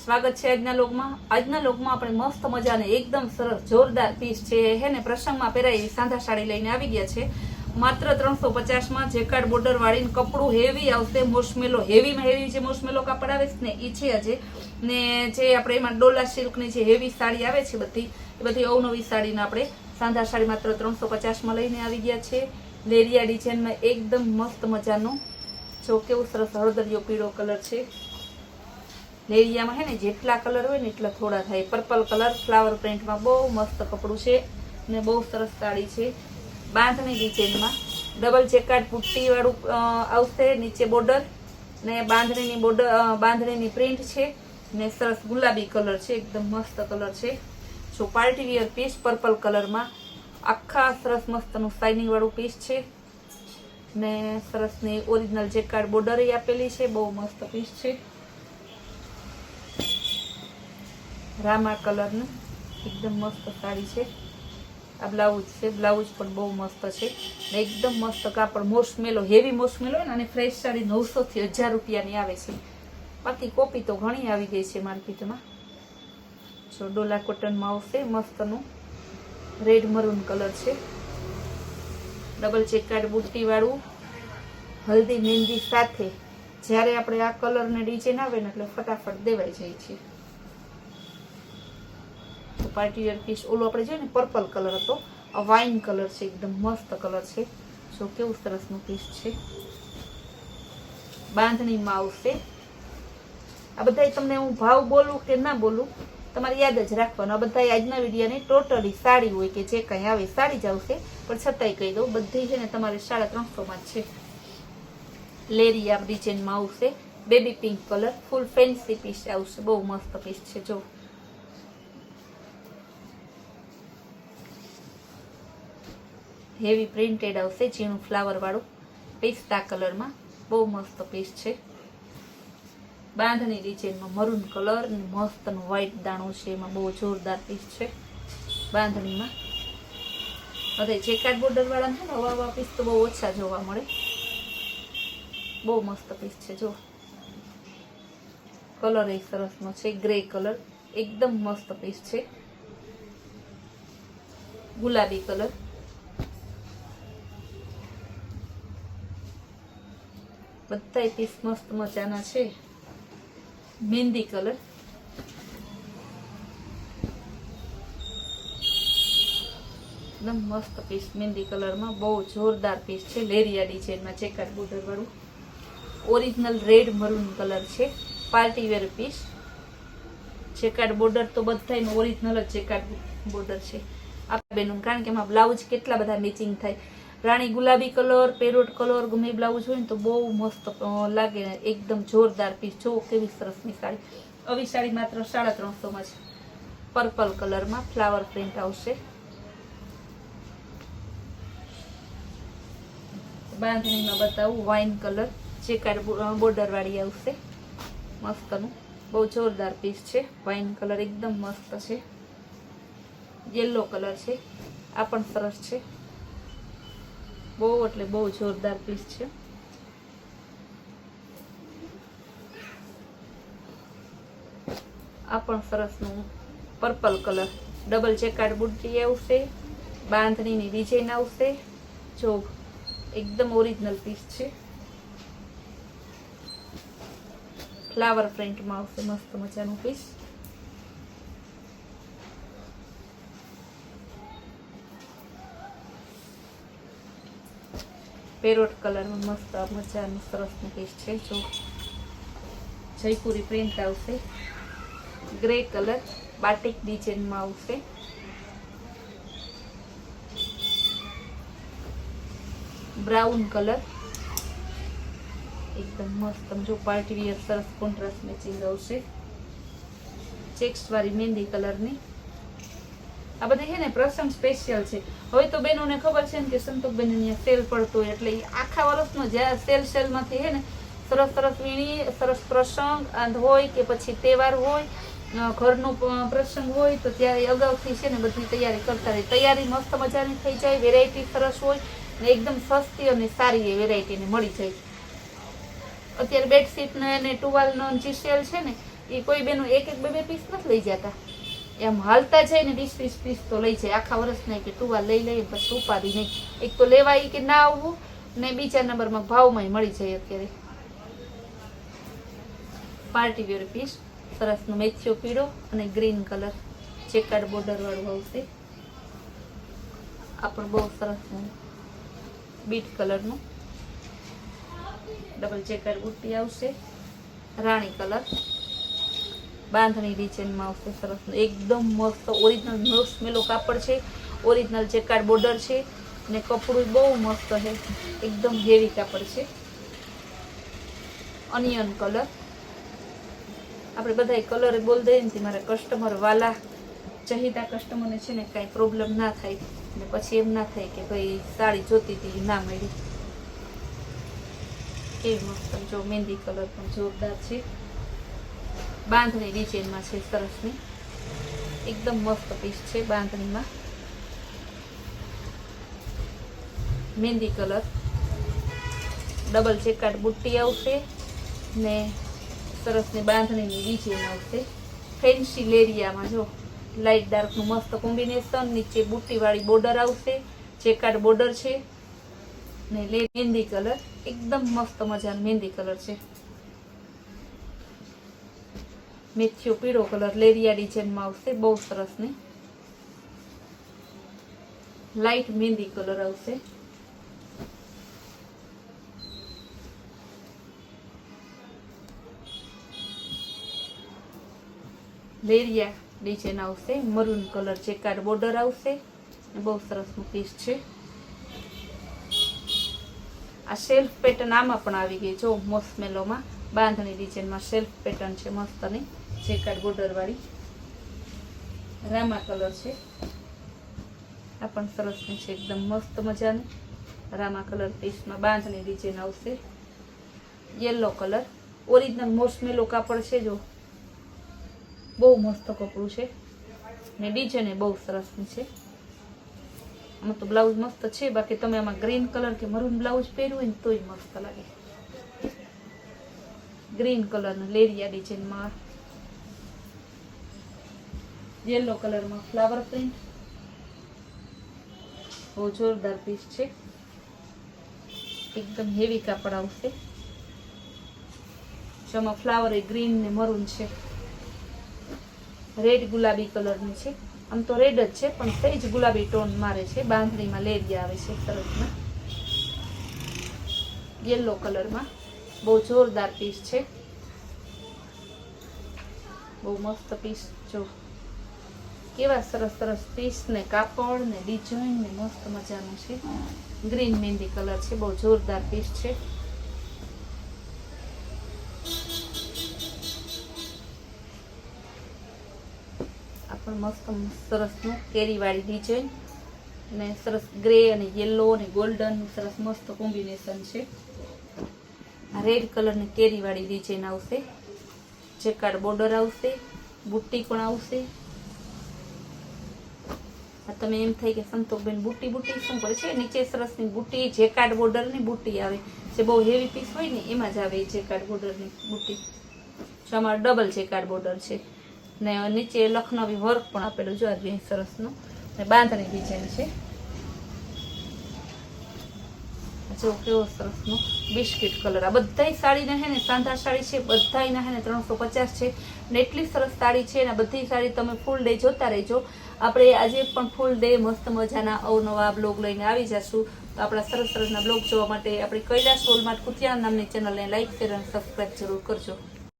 સ્વાગત છે આજના લોકમાં. આજના લોકમાં આપણે મસ્ત મજાને એકદમ સરસ જોરદાર પીસ છે હે ને, પ્રસંગમાં પહેરાય સાંધા સાડી લઈને આવી ગયા છે. માત્ર ત્રણસો પચાસમાં જેકાર્ડ બોર્ડર વાળીને કપડું હેવી આવશે મોસમેલો હેવીમાં હેવી જે મોસમેલો કાપડ આવે છે ને એ છે આજે. ને જે આપણે એમાં ડોલા સિલ્કની જે હેવી સાડી આવે છે બધી, એ બધી અવનવી સાડીને આપણે સાંધા સાડી માત્ર ત્રણસો પચાસમાં લઈને આવી ગયા છે. લેરિયા ડિઝાઇનમાં એકદમ મસ્ત મજાનું. જો કેવું સરસ હળદરિયો પીળો કલર છે. લેરિયામાં હે ને જેટલા કલર હોય ને એટલા થોડા થાય. પર્પલ કલર ફ્લાવર પ્રિન્ટમાં બહુ મસ્ત કપડું છે ને બહુ સરસ સાડી છે. બાંધણી ડિઝાઇનમાં ડબલ જેકાર્ડ પુટ્ટીવાળું આવશે નીચે બોર્ડર ને બાંધણીની બોર્ડર બાંધણીની પ્રિન્ટ છે ને સરસ ગુલાબી કલર છે, એકદમ મસ્ત કલર છે. જો પાર્ટી વિયર પીસ પર્પલ કલરમાં આખા સરસ મસ્તનું શાઇનિંગવાળું પીસ છે ને સરસની ઓરિજિનલ જેકાર્ડ બોર્ડર આપેલી છે, બહુ મસ્ત પીસ છે. રામા કલરનું. એકદમ મસ્ત સાડી છે. આ બ્લાઉઝ છે. બ્લાઉઝ પણ બહુ મસ્ત છે. ને એકદમ મસ્ત કાપડ. મોસમેલો હેવી મોસમેલો હોય ને, અને ફ્રેશ સાડી નવસોથી હજાર રૂપિયાની આવે છે. બાકી કોપી તો ઘણી આવી ગઈ છે માર્કેટમાં. જો ડોલા કોટનમાં આવશે, મસ્તનું. રેડ મરૂન કલર છે. ડબલ ચેકાડ બુટ્ટીવાળું. હલ્દી મહેંદી સાથે. જ્યારે આપણે આ કલરને ડિઝાઇન આવે ને, એટલે ફટાફટ દેવાઈ જાય છે. તો પાર્ટી વેર પીસ ઓલો આપણે જોઈએ ને પર્પલ કલર હતો, આ વાઇન કલર છે, એકદમ મસ્ત કલર છે. જો કેવું સરસનું પીસ છે. બાંધણીમાં આવશે. આ બધા તમને હું ભાવ બોલું કે ના બોલું, તમારે યાદ જ રાખવાનું. આ બધા આજના વિડીયાની ટોટલી સાડી હોય કે જે કંઈ આવે, સાડી જ આવશે. પણ છતાંય કહી દઉં, બધી છે ને તમારે સાડા ત્રણસોમાં જ છે. લેરિયા ડિઝાઇનમાં આવશે. Baby pink colour, full fancy piece આવશે. બહુ મસ્ત પીસ છે, જો. હેવી પ્રિન્ટેડ આવશે, ઝીણું ફ્લાવરવાળું પિસ્તા કલરમાં. બહુ મસ્ત પીસ છે. બાંધણી ડિઝાઇનમાં મરૂન કલર ને મસ્તનું વ્હાઇટ દાણું છે, એમાં બહુ જોરદાર પીસ છે બાંધણીમાં. હવે ચેકાર્ડ બોર્ડરવાળા છે ને હવા હવા પીસ તો બહુ ઓછા જોવા મળે. બહુ મસ્ત પીસ છે જો કલર એ સરસનો છે ગ્રે કલર એકદમ મસ્ત પીસ છે. ગુલાબી કલર બધા પીસ મસ્ત મજાના છે. મહેંદી કલર એકદમ મસ્ત પીસ મહેંદી કલરમાં બહુ જોરદાર પીસ છે. લેરિયા ડિઝાઇનમાં ચેકર બોર્ડર વાળું. ઓરિજિનલ રેડ મરૂન કલર છે. પાર્ટીવેર પીસ ચેકાર્ડ બોર્ડર તો બધાયનું ઓરિજિનલ જ ચેકાર્ડ બોર્ડર છે. આપણે બેનું. કારણ કે એમાં બ્લાઉઝ કેટલા બધા મેચિંગ થાય. રાણી ગુલાબી કલર, પેરોટ કલર, ગમે બ્લાઉઝ હોય ને તો બહુ મસ્ત લાગે એકદમ જોરદાર પીસ જો કેવી સરસની સાડી. આવી સાડી માત્ર સાડા ત્રણસોમાં છે પર્પલ કલરમાં ફ્લાવર પ્રિન્ટ આવશે. બાંધણીમાં બતાવું વાઇન કલર ચેકાર્ડ બોર્ડરવાળી આવશે. મસ્તનું. બહુ જોરદાર પીસ છે. વાઇન કલર એકદમ મસ્ત છે. યલો કલર છે. આ પણ સરસ છે. બહુ, એટલે બહુ જોરદાર પીસ છે. આ પણ સરસનું પર્પલ કલર ડબલ જેકાર્ડ બુટ્ટી આવશે, બાંધણીની ડિઝાઇન આવશે. જો એકદમ ઓરિજિનલ પીસ છે. ફ્લાવર પ્રિન્ટમાં આવશે, મસ્ત મજાનું પીસ પેરોટ કલરમાં મસ્ત, મજાનું સરસનું કેસ છે. જો જયપુરી પ્રિન્ટ આવશે. ગ્રે કલર બાટિક ડિઝાઇનમાં આવશે. બ્રાઉન કલર એકદમ મસ્ત. જો પાર્ટી વિયર સરસ કોન્ટ્રાસ્ટ મેચિંગ આવશે. ચેક્સ વાળી મહેંદી કલરની આ બધા છે ને પ્રસંગ સ્પેશિયલ છે. હવે તો બહેનોને ખબર છે ને કે સંતોકબેન અહીંયા સેલ પડતો હોય એટલે આખા વર્ષનો જ્યાં સેલ સેલમાંથી છે ને સરસ સરસ વીણી, સરસ પ્રસંગ હોય કે પછી તહેવાર હોય ઘરનો પ્રસંગ હોય તો ત્યારે અગાઉથી છે ને બધી તૈયારી કરતા રહે. તૈયારી મસ્ત મજાની થઈ જાય વેરાયટી સરસ હોય ને એકદમ સસ્તી અને સારી એ વેરાયટીને મળી જાય. અત્યારે બેડશીટનો ને ટુવાલનો જે સેલ છે ને એ કોઈ બેનું એક એક બે બે પીસ નથી લઈ જતા. એમ હાલતા જાય ને વીસ વીસ પીસ તો લઈ જાય. આખા વર્ષ નહીં કે ટુવા લઈ લઈએ પછી ઉપાધિ નહીં. એક તો લેવાય કે ના આવવું, ને બીજા નંબરમાં ભાવમાં મળી જાય અત્યારે. પાર્ટી વેર પીસ સરસનો મેથિયો પીળો અને ગ્રીન કલર ચેકાડ બોર્ડર વાળું આવશે. આ પણ બહુ સરસ બીટ કલરનું ડબલ ચેકાડ બુટ્ટી આવશે. રાણી કલર બાંધણી ડિઝાઇનમાં આવશે સરસ એકદમ મસ્ત ઓરિજિનલ મેલો કાપડ છે. ઓરિજિનલ જેકાર્ડ બોર્ડર છે ને કપડું બહુ મસ્ત છે. એકદમ હેવી કાપડ છે. અનિયન કલર આપણે બધા કલર બોલ દઈએ ને મારા કસ્ટમર વાલા. ચહિતા કસ્ટમરને છે ને કાંઈ પ્રોબ્લેમ ના થાય. ને પછી એમ ના થાય કે ભાઈ સાડી જોતી હતી ના મળી. કેવી મસ્ત જો મહેંદી કલર પણ જોરદાર છે. બાંધણી ડિઝાઇનમાં છે સરસની એકદમ મસ્ત પીસ છે બાંધણીમાં. મહેંદી કલર. ડબલ ચેકાટ બુટ્ટી આવશે ને સરસની બાંધણીની ડિઝાઇન આવશે. ફેન્સી લેરિયામાં જો લાઇટ ડાર્કનું મસ્ત કોમ્બિનેશન નીચે બુટ્ટીવાળી બોર્ડર આવશે ચેકાટ બોર્ડર છે ને લે, મહેંદી કલર. એકદમ મસ્ત મજાનો મહેંદી કલર છે. મેથિયો પીળો કલર લેરિયા ડિઝાઇનમાં આવશે, બહુ સરસ ને? લાઇટ મહેંદી કલર આવશે. લેરિયા ડિઝાઇન આવશે મરૂન કલર ચેકાર્ડ બોર્ડર આવશે. બહુ સરસનું પીસ છે. આ સેલ્ફ પેટર્ન આમાં પણ આવી ગઈ જો મોસમેલોમાં બાંધણી ડિઝાઇનમાં સેલ્ફ પેટર્ન છે મસ્તની જેકાર્ડ બોર્ડરવાળી રામા કલર છે. આ પણ સરસની છે, એકદમ મસ્ત મજાની. રામા કલર પીસમાં બાંધણી ડિઝાઇન આવશે. યલો કલર ઓરિજિનલ મોસમેલો કાપડ છે, જો. બહુ મસ્ત કપડું છે. ને ડિઝાઇન બહુ સરસની છે. આમાં તો બ્લાઉઝ મસ્ત છે, બાકી તમે આમાં ગ્રીન કલર કે મરૂન બ્લાઉઝ પહેર્યું હોય ને તોય મસ્ત લાગે. ગ્રીન કલરનું લેરિયા ડિઝાઇનમાં યલો કલરમાં ફ્લાવર પ્રિન્ટ બહુ જોરદાર પીસ છે. એકદમ હેવી કાપડ આવશે. જેમાં ફ્લાવર એ ગ્રીન ને મરૂન છે. રેડ ગુલાબી કલરની છે. આમ તો રેડ જ છે, પણ સહેજ ગુલાબી ટોન મારે છે. બાંધણીમાં લેરિયા આવે છે સરસમાં યલો કલરમાં બહુ જોરદાર પીસ છે. બહુ મસ્ત પીસ જો. કેવા સરસ સરસ પીસ ને કાપડ ને ડિઝાઇન ને મસ્ત મજાનું છે. ગ્રીન મહેંદી કલર છે, બહુ જોરદાર પીસ છે. પણ મસ્ત સરસનું કેરીવાળી ડિઝાઇન ને સરસ ગ્રે અને યલો અને ગોલ્ડન સરસ મસ્ત કોમ્બિનેશન છે. રેડ કલરની કેરીવાળી ડિઝાઇન આવશે. ચેકાર્ડ બોર્ડર આવશે, બુટ્ટી પણ આવશે. તમે એમ થાય કે સંતોષબેન બુટ્ટી બુટ્ટી શું કરે છે? નીચે સરસની બુટ્ટી જેકાર્ડ બોર્ડરની બુટ્ટી આવે. જે બહુ હેવી પીસ હોય ને, એમાં જ આવે એ જેકાર્ડ બોર્ડરની બુટ્ટી. જો અમારો ડબલ જેકાર્ડ બોર્ડર છે. ને નીચે લખનવી વર્ક પણ આપેલું જો આ સરસનું. ને બાંધણી ડિઝાઇન છે. જો કેવો સરસનો બિસ્કિટ કલર. આ બધાય સાડીને હે ને, સાંધા સાડી છે, બધાયના હે ને ત્રણસો પચાસ છે. ને એટલી સરસ સાડી છે ને બધી સાડી તમે ફૂલ ડે જોતા રહેજો. આપણે આજે પણ ફૂલ ડે, મસ્ત મજાના અવનવા બ્લોગ લઈને આવી જશું. તો આપણા સરસ સરસના બ્લોગ જોવા માટે આપણી કૈલાસ હોલમાર્ટ કુતિયા નામની ચેનલને લાઈક શેર અને સબસ્ક્રાઈબ જરૂર કરજો.